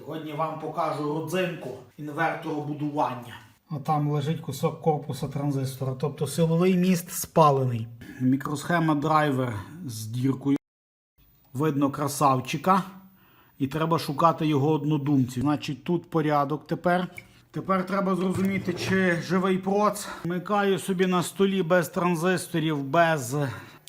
Сьогодні вам покажу родзинку інверторобудування. Там лежить кусок корпуса транзистора, тобто силовий міст спалений. Мікросхема драйвер з діркою. Видно красавчика. І треба шукати його однодумців. Значить, тут порядок тепер. Тепер треба зрозуміти, чи живий проц. Вмикаю собі на столі без транзисторів, без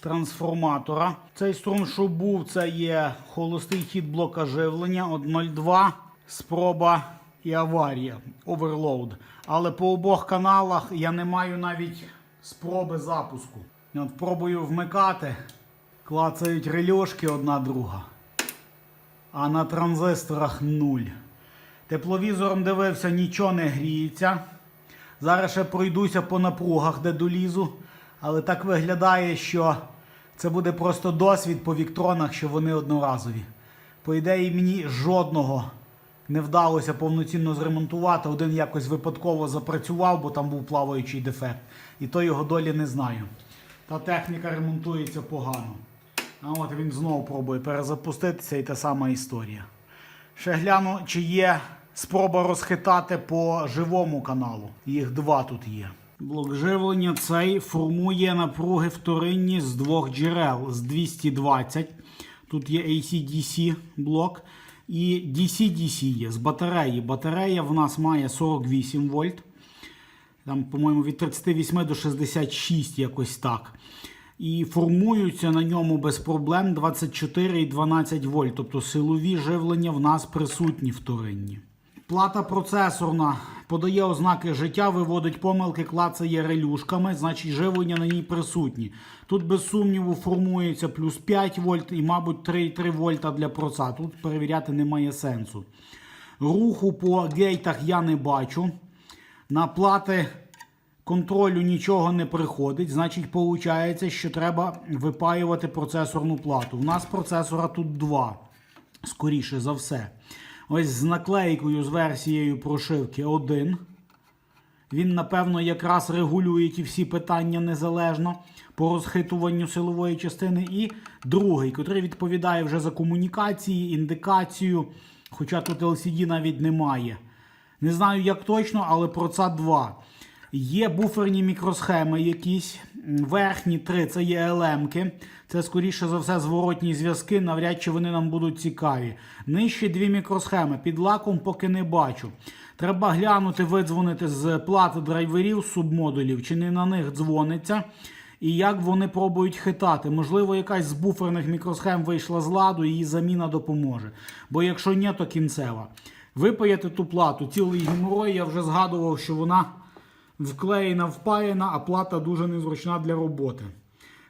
трансформатора. Цей струм, що був, це є холостий хід блока живлення 1.02, спроба і аварія, оверлоуд. Але по обох каналах я не маю навіть спроби запуску. От пробую вмикати, клацають рельошки одна друга а на транзисторах нуль. Тепловізором дивився, нічого не гріється. Зараз ще пройдуся по напругах, де долізу. Але так виглядає, що це буде просто досвід по віктронах, що вони одноразові. По ідеї, мені жодного не вдалося повноцінно зремонтувати. Один якось випадково запрацював, бо там був плаваючий дефект. І то його долі не знаю. Та техніка ремонтується погано. А от він знову пробує перезапуститися і та сама історія. Ще гляну, чи є спроба розхитати по живому каналу. Їх два тут є. Блок живлення цей формує напруги вторинні з двох джерел з 220. Тут є AC-DC блок. І DC-DC є з батареї. Батарея в нас має 48 вольт. Там, по-моєму, від 38 до 66 якось так. І формуються на ньому без проблем 24 і 12 вольт. Тобто силові живлення в нас присутні вторинні. Плата процесорна подає ознаки життя, виводить помилки, клацає релюшками, значить живлення на ній присутні. Тут без сумніву формується плюс 5 вольт і, мабуть, 3,3 вольта для проца. Тут перевіряти немає сенсу. Руху по гейтах я не бачу. На плати контролю нічого не приходить. Значить, виходить, що треба випаювати процесорну плату. У нас процесора тут два, скоріше за все. Ось з наклейкою з версією прошивки 1. Він, напевно, якраз регулює ті всі питання незалежно по розхитуванню силової частини. І другий, який відповідає вже за комунікації, індикацію. Хоча тут LCD навіть немає. Не знаю, як точно, але про це 2. Є буферні мікросхеми якісь. Верхні три це є елемки. Це, скоріше за все, зворотні зв'язки. Навряд чи вони нам будуть цікаві. Нижчі дві мікросхеми. Під лаком поки не бачу. Треба глянути, видзвонити з плати драйверів, субмодулів, чи не на них дзвониться. І як вони пробують хитати. Можливо, якась з буферних мікросхем вийшла з ладу, її заміна допоможе. Бо якщо ні, то кінцева. Випаяти ту плату, цілий геморой, я вже згадував, що вона вклеєна, впаяна, а плата дуже незручна для роботи.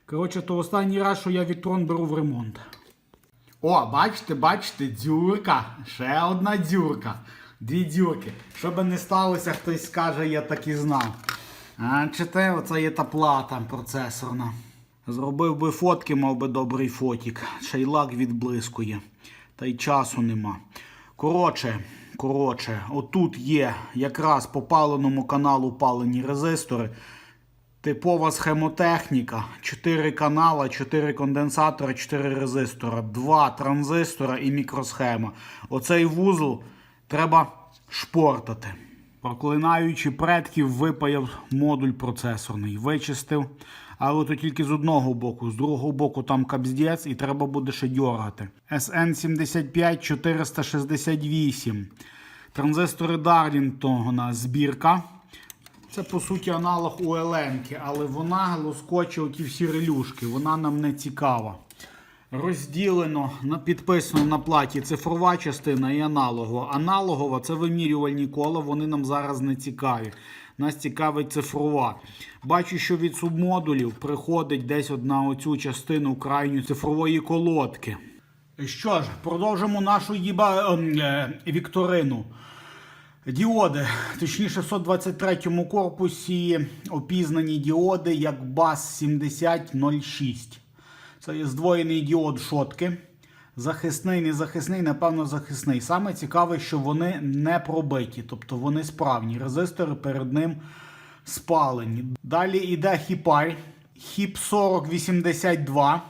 Коротше, то останній раз, що я Віктрон беру в ремонт. О, бачите, бачите, дзюрка. Ще одна дзюрка. Дві дзюрки. Що би не сталося, хтось скаже, я так і знав. А чите, оце є та плата процесорна. Зробив би фотки, мав би добрий фотік. Ще відблискує. Та й часу нема. Коротше, коротше, отут є якраз по паленому каналу палені резистори. Типова схемотехніка. 4 канала, 4 конденсатори, 4 резистора, 2 транзистора і мікросхема. Оцей вузол треба шпортати. Проклинаючи предків, випаяв модуль процесорний, вичистив. Але то тільки з одного боку, з другого боку там капздець і треба буде ще дьоргати. SN75 468. Транзистори Дарлінтона збірка. Це по суті аналог УЛМ, але вона лоскоче оті всі релюшки, вона нам не цікава. Розділено, підписано на платі цифрова частина і аналогова. Аналогова це вимірювальні кола, вони нам зараз не цікаві. Нас цікавить цифрова. Бачу, що від субмодулів приходить десь одна оцю частину крайню цифрової колодки. Що ж, продовжимо нашу їба, ем, е, вікторину. Діоди, точніше, в 123 корпусі опізнані діоди як BAS 7006. Це здвоєний діод шотки. Захисний, незахисний, напевно, захисний. Саме цікаве, що вони не пробиті, тобто вони справні. Резистори перед ним спалені. Далі йде хіпай. Хіп 4082.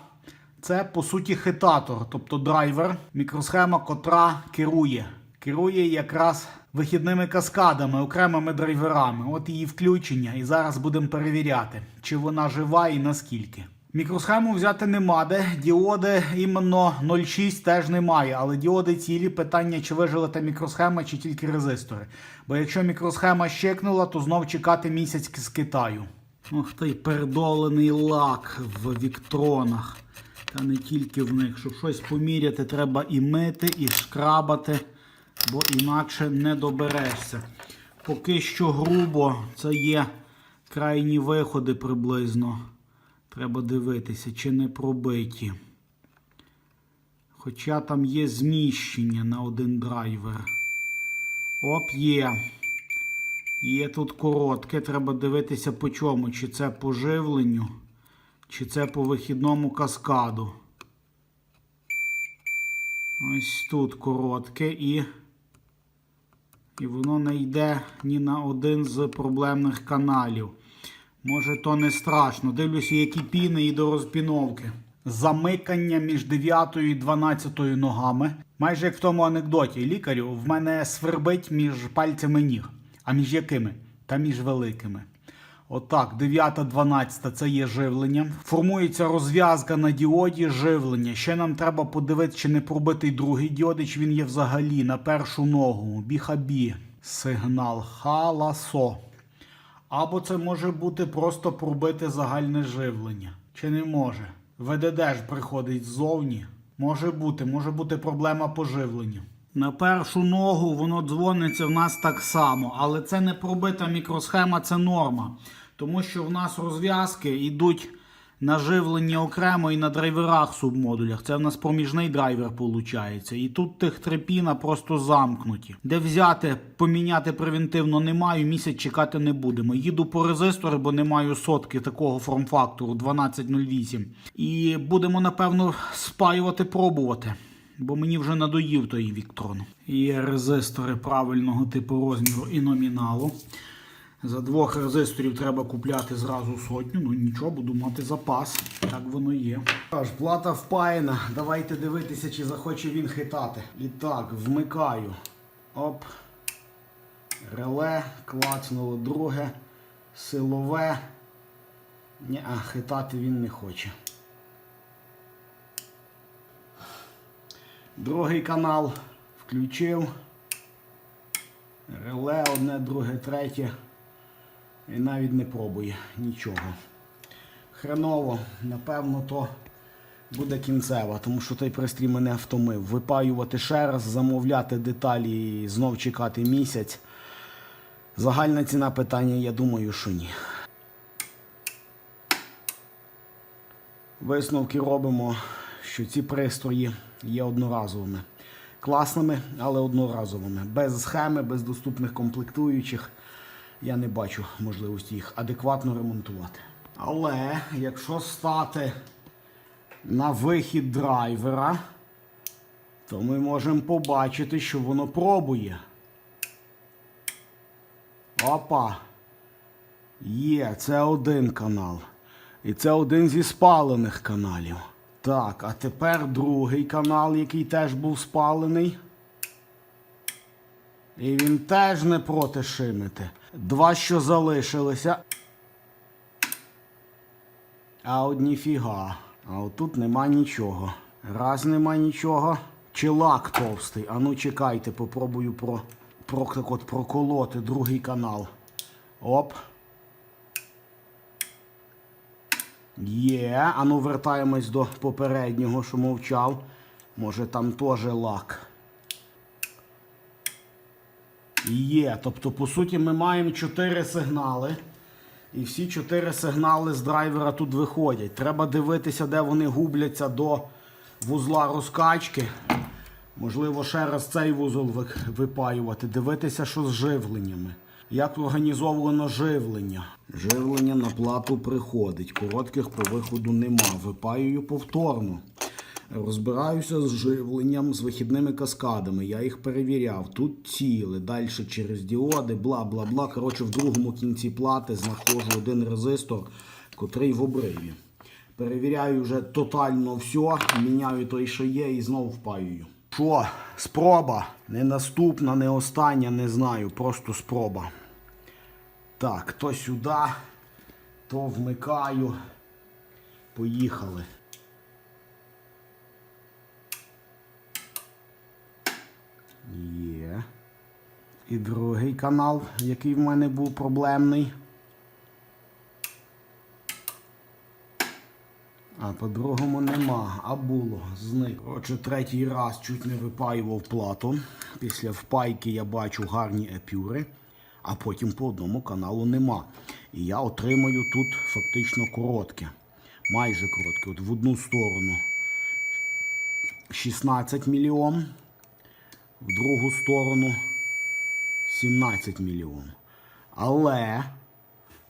Це по суті хитатор, тобто драйвер, мікросхема, котра керує керує якраз вихідними каскадами, окремими драйверами. От її включення. І зараз будемо перевіряти, чи вона жива і наскільки. Мікросхему взяти нема де. Діоди іменно 0,6 теж немає, але діоди цілі питання, чи вижила та мікросхема, чи тільки резистори. Бо якщо мікросхема щекнула, то знов чекати місяць з Китаю. Ох ти, передолений лак в віктронах. Та не тільки в них. Щоб щось поміряти, треба і мити, і шкрабати, бо інакше не доберешся. Поки що грубо, це є крайні виходи приблизно. Треба дивитися, чи не пробиті. Хоча там є зміщення на один драйвер. Оп, є. Є тут коротке, треба дивитися по чому. Чи це по живленню, чи це по вихідному каскаду. Ось тут коротке і. І воно не йде ні на один з проблемних каналів. Може, то не страшно. Дивлюся, які піни і до розпіновки. Замикання між 9 і 12 ногами. Майже як в тому анекдоті лікарю, в мене свербить між пальцями ніг. А між якими? Та між великими. Отак, 9-12 це є живлення. Формується розв'язка на діоді живлення. Ще нам треба подивитися, чи не пробитий другий діод, і чи він є взагалі на першу ногу. Біхабі. Сигнал халасо. Або це може бути просто пробити загальне живлення. Чи не може? ВДД ж приходить ззовні. Може бути, може бути проблема по живленню. На першу ногу воно дзвониться в нас так само, але це не пробита мікросхема, це норма. Тому що в нас розв'язки йдуть на живлення окремо і на драйверах субмодулях. Це в нас проміжний драйвер виходить. І тут тих трипіна просто замкнуті. Де взяти, поміняти превентивно не маю, місяць чекати не будемо. Їду по резистору, бо не маю сотки такого форм-фактору 1208. І будемо, напевно, спаювати, пробувати. Бо мені вже надоїв той Віктрон. Є резистори правильного типу розміру і номіналу. За двох резисторів треба купляти зразу сотню. Ну нічого, буду мати запас. Так воно є. Аж плата впаяна. Давайте дивитися, чи захоче він хитати. І так, вмикаю. Оп. Реле, клацнуло друге, силове. Ні, а хитати він не хоче. Другий канал включив. Реле одне, друге, третє. І навіть не пробує нічого. Хреново, напевно, то буде кінцева, тому що той пристрій мене втомив. Випаювати ще раз, замовляти деталі і знов чекати місяць. Загальна ціна питання, я думаю, що ні. Висновки робимо, що ці пристрої є одноразовими. Класними, але одноразовими. Без схеми, без доступних комплектуючих я не бачу можливості їх адекватно ремонтувати. Але якщо стати на вихід драйвера, то ми можемо побачити, що воно пробує. Опа. Є, це один канал. І це один зі спалених каналів. Так, а тепер другий канал, який теж був спалений. І він теж не проти шимити. Два, що залишилися. А от ніфіга. А отут нема нічого. Раз нема нічого. Чи лак товстий. А ну чекайте, попробую про, про, так от, проколоти другий канал. Оп. Є. А ну вертаємось до попереднього, що мовчав. Може там теж лак. Є. Тобто, по суті, ми маємо 4 сигнали. І всі 4 сигнали з драйвера тут виходять. Треба дивитися, де вони губляться до вузла розкачки. Можливо, ще раз цей вузол випаювати. Дивитися, що з живленнями. Як організовано живлення. Живлення на плату приходить. Коротких по виходу нема. Випаюю повторно. Розбираюся з живленням, з вихідними каскадами. Я їх перевіряв. Тут ціле, далі через діоди, бла бла бла. Коротше, в другому кінці плати знаходжу один резистор, котрий в обриві. Перевіряю вже тотально все, міняю той, що є, і знову впаюю. Що, спроба? Не наступна, не остання, не знаю. Просто спроба. Так, то сюди, то вмикаю. Поїхали. Є. І другий канал, який в мене був проблемний. А по-другому нема, а було, зник. Отже, третій раз чуть не випаював плату. Після впайки я бачу гарні епюри, а потім по одному каналу нема. І я отримаю тут фактично коротке. Майже коротке. От в одну сторону 16 мільйон, в другу сторону 17 мільйон. Але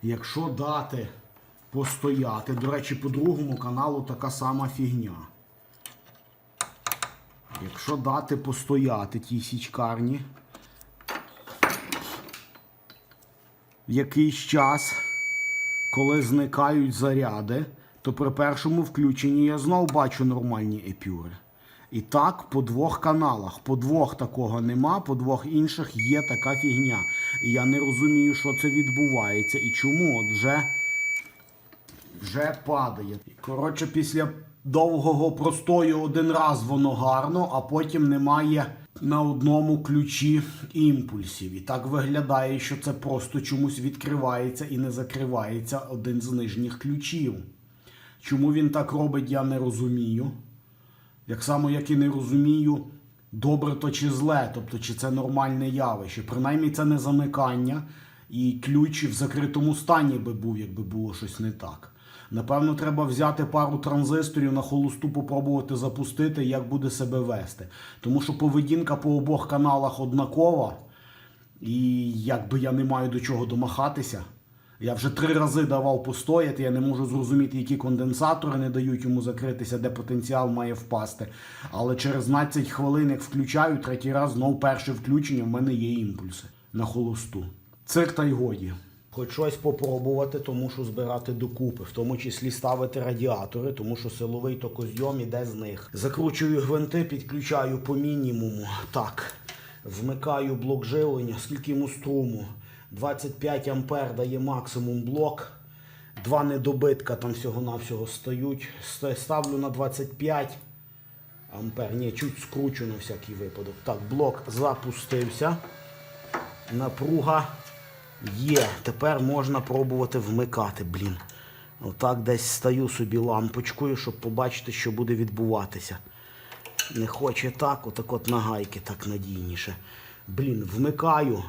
якщо дати постояти, до речі, по другому каналу така сама фігня. Якщо дати постояти тій січкарні, в якийсь час, коли зникають заряди, то при першому включенні я знов бачу нормальні епюри. І так по двох каналах. По двох такого нема, по двох інших є така фігня. І я не розумію, що це відбувається і чому. От вже вже падає. Коротше, після довгого простою один раз воно гарно, а потім немає на одному ключі імпульсів. І так виглядає, що це просто чомусь відкривається і не закривається один з нижніх ключів. Чому він так робить, я не розумію. Так само, як і не розумію, добре то чи зле, тобто чи це нормальне явище. Принаймні це не замикання, і ключ в закритому стані би був, якби було щось не так. Напевно, треба взяти пару транзисторів на холосту, попробувати запустити, як буде себе вести. Тому що поведінка по обох каналах однакова, і якби я не маю до чого домахатися. Я вже три рази давав постояти, я не можу зрозуміти, які конденсатори не дають йому закритися, де потенціал має впасти. Але через 12 хвилин, як включаю, третій раз знов перше включення, в мене є імпульси на холосту. Цирк та й годі. Хоч щось попробувати, то мушу збирати докупи, в тому числі ставити радіатори, тому що силовий токозйом іде з них. Закручую гвинти, підключаю по мінімуму. Так, вмикаю блок живлення, скільки йому струму. 25 ампер дає максимум блок. Два недобитка там всього-навсього стають. Ставлю на 25 ампер. Ні, чуть скручу на всякий випадок. Так, блок запустився. Напруга є. Тепер можна пробувати вмикати, блін. Отак десь стаю собі лампочкою, щоб побачити, що буде відбуватися. Не хоче так, отак от на гайки так надійніше. Блін, вмикаю.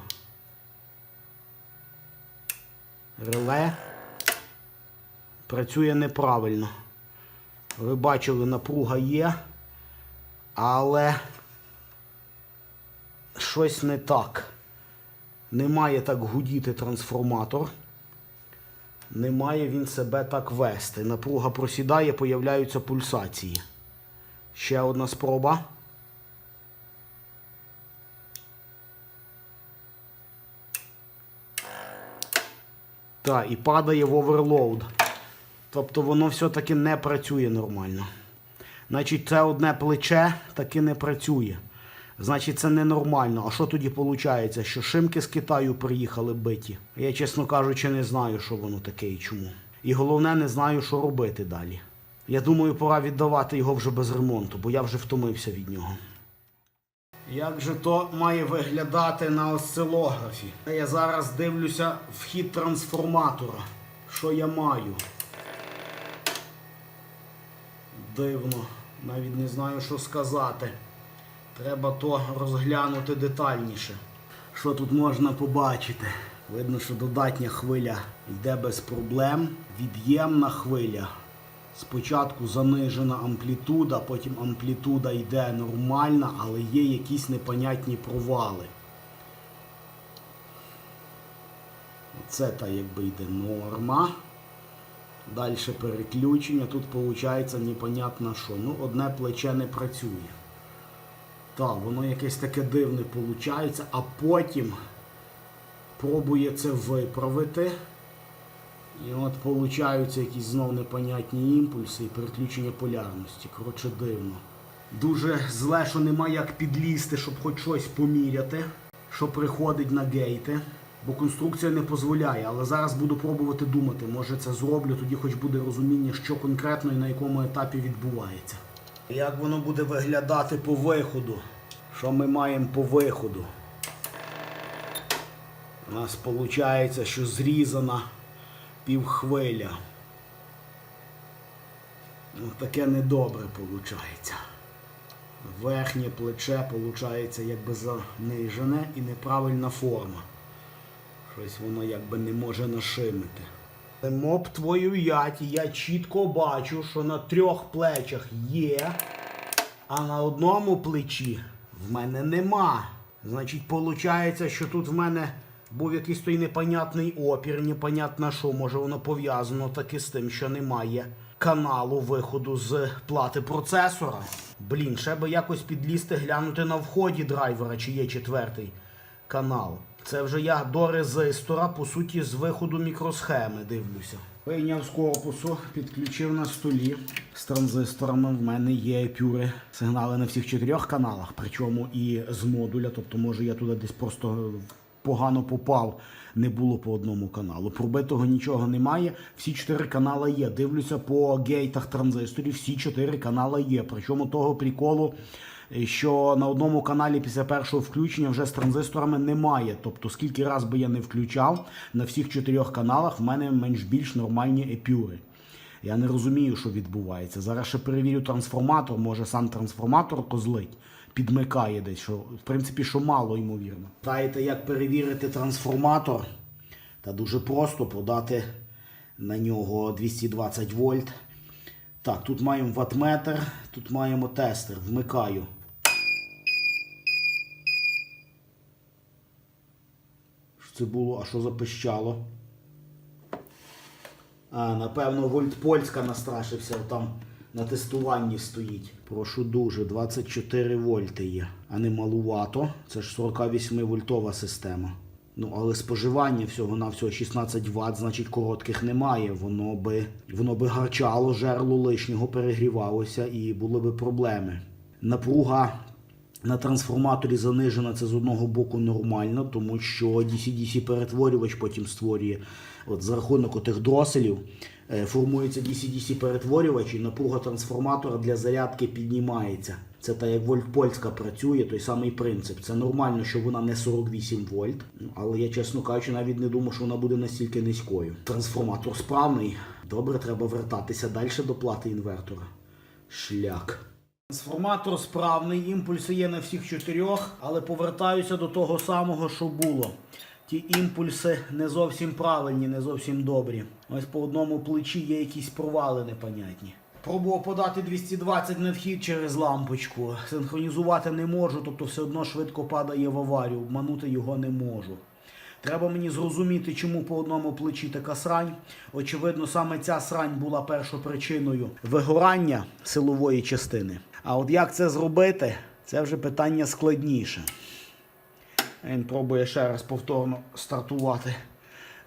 Реле працює неправильно. Ви бачили, напруга є, але щось не так. Не має так гудіти трансформатор. Не має він себе так вести. Напруга просідає, появляються пульсації. Ще одна спроба. Так, і падає в оверлоуд. Тобто воно все-таки не працює нормально. Значить, це одне плече таки не працює. Значить, це ненормально. А що тоді виходить? Що шимки з Китаю приїхали биті? Я, чесно кажучи, не знаю, що воно таке і чому. І головне, не знаю, що робити далі. Я думаю, пора віддавати його вже без ремонту, бо я вже втомився від нього. Як же то має виглядати на осцилографі? Я зараз дивлюся вхід трансформатора. Що я маю? Дивно. Навіть не знаю, що сказати. Треба то розглянути детальніше. Що тут можна побачити? Видно, що додатня хвиля йде без проблем. Від'ємна хвиля. Спочатку занижена амплітуда, потім амплітуда йде нормальна, але є якісь непонятні провали. Це та якби йде норма. Далі переключення. Тут виходить непонятно що. Ну, одне плече не працює. Так, воно якесь таке дивне виходить, а потім пробує це виправити. І от получаються якісь знов непонятні імпульси і переключення полярності. Коротше, дивно. Дуже зле, що нема як підлізти, щоб хоч щось поміряти, що приходить на гейти. Бо конструкція не дозволяє, але зараз буду пробувати думати. Може це зроблю, тоді хоч буде розуміння, що конкретно і на якому етапі відбувається. Як воно буде виглядати по виходу? Що ми маємо по виходу? У нас виходить, що зрізана півхвиля. Ну, таке недобре виходить. Верхнє плече виходить якби занижене і неправильна форма. Щось воно якби не може нашимити. Моб твою яті, я чітко бачу, що на трьох плечах є, а на одному плечі в мене нема. Значить, виходить, що тут в мене був якийсь той непонятний опір, непонятно що, може воно пов'язано таки з тим, що немає каналу виходу з плати процесора. Блін, ще би якось підлізти, глянути на вході драйвера, чи є четвертий канал. Це вже я до резистора, по суті, з виходу мікросхеми дивлюся. Вийняв з корпусу, підключив на столі. З транзисторами в мене є пюри сигнали на всіх чотирьох каналах, причому і з модуля. Тобто, може, я туди десь просто погано попав, не було по одному каналу. Пробитого нічого немає. Всі чотири канали є. Дивлюся по гейтах транзисторів, всі чотири канали є. Причому того приколу що на одному каналі після першого включення вже з транзисторами немає. Тобто, скільки раз би я не включав, на всіх чотирьох каналах в мене менш-більш нормальні епюри. Я не розумію, що відбувається. Зараз ще перевірю трансформатор, може сам трансформатор козлить, підмикає десь, що в принципі, що мало ймовірно. Знаєте, як перевірити трансформатор? Та дуже просто подати на нього 220 вольт. Так, тут маємо ватметр, тут маємо тестер. Вмикаю. Що це було? А що запищало? А, напевно, вольт Польська настрашився, там на тестуванні стоїть. Прошу дуже, 24 вольти є, а не малувато. Це ж 48 вольтова система. Ну, але споживання всього на всього 16 Вт, значить коротких немає. Воно би воно би гарчало, жерло лишнього перегрівалося і були би проблеми. Напруга на трансформаторі занижена, це з одного боку нормально, тому що DC-DC перетворювач потім створює от за рахунок отих дроселів. Е, Формується DC-DC перетворювач і напруга трансформатора для зарядки піднімається. Це та як вольт Польська працює, той самий принцип. Це нормально, що вона не 48 вольт, але я, чесно кажучи, навіть не думав, що вона буде настільки низькою. Трансформатор справний. Добре, треба вертатися далі до плати інвертора. Шлях. Трансформатор справний, імпульси є на всіх чотирьох, але повертаюся до того самого, що було. Ті імпульси не зовсім правильні, не зовсім добрі. Ось по одному плечі є якісь провали непонятні. Пробував подати 220 на вхід через лампочку. Синхронізувати не можу, тобто все одно швидко падає в аварію, обманути його не можу. Треба мені зрозуміти, чому по одному плечі така срань. Очевидно, саме ця срань була першопричиною вигорання силової частини. А от як це зробити, це вже питання складніше. Він пробує ще раз повторно стартувати.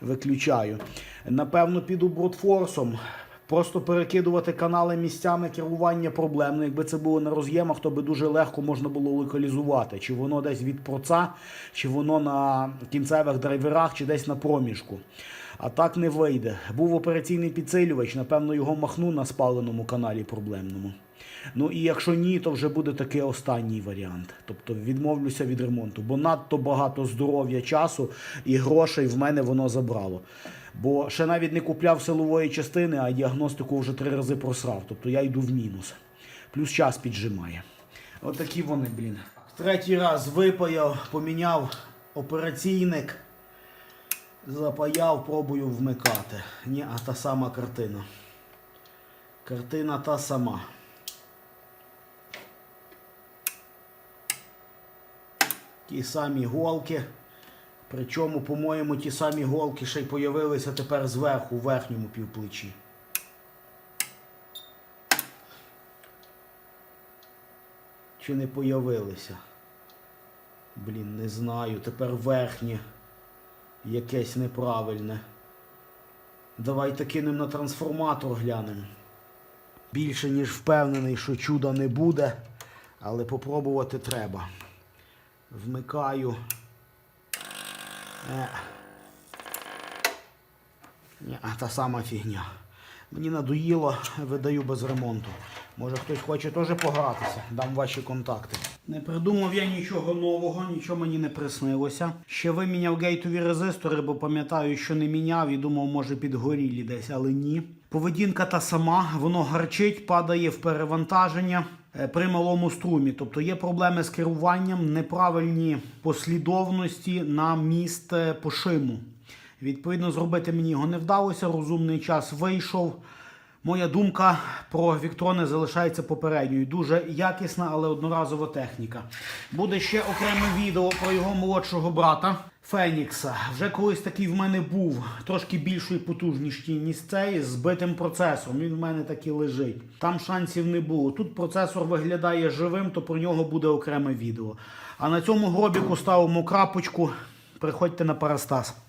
Виключаю. Напевно, піду брутфорсом. Просто перекидувати канали місцями керування проблемно. Якби це було на роз'ємах, то би дуже легко можна було локалізувати. Чи воно десь від проца, чи воно на кінцевих драйверах, чи десь на проміжку. А так не вийде. Був операційний підсилювач, напевно, його махну на спаленому каналі проблемному. Ну і якщо ні, то вже буде такий останній варіант. Тобто відмовлюся від ремонту, бо надто багато здоров'я, часу і грошей в мене воно забрало. Бо ще навіть не купляв силової частини, а діагностику вже три рази просрав. Тобто я йду в мінус. Плюс час піджимає. Отакі вони, блін. Третій раз випаяв, поміняв операційник, запаяв, пробую вмикати. Ні, а та сама картина. Картина та сама. Ті самі голки. Причому, по-моєму, ті самі голки ще й появилися тепер зверху, в верхньому півплечі. Чи не появилися? Блін, не знаю. Тепер верхнє якесь неправильне. Давайте кинемо на трансформатор глянемо. Більше ніж впевнений, що чуда не буде. Але попробувати треба. Вмикаю. Е. Ні, та сама фігня. Мені надоїло, видаю без ремонту. Може хтось хоче теж погратися, дам ваші контакти. Не придумав я нічого нового, нічого мені не приснилося. Ще виміняв гейтові резистори, бо пам'ятаю, що не міняв і думав, може підгорілі десь, але ні. Поведінка та сама, воно гарчить, падає в перевантаження при малому струмі. Тобто є проблеми з керуванням, неправильні послідовності на міст е, пошиму. Відповідно, зробити мені його не вдалося. Розумний час вийшов. Моя думка про Віктрони залишається попередньою. Дуже якісна, але одноразова техніка. Буде ще окреме відео про його молодшого брата Фенікса. Вже колись такий в мене був трошки більшої потужності, ніж цей, з збитим процесором. Він в мене таки лежить. Там шансів не було. Тут процесор виглядає живим, то про нього буде окреме відео. А на цьому гробіку ставимо крапочку. Приходьте на Парастас.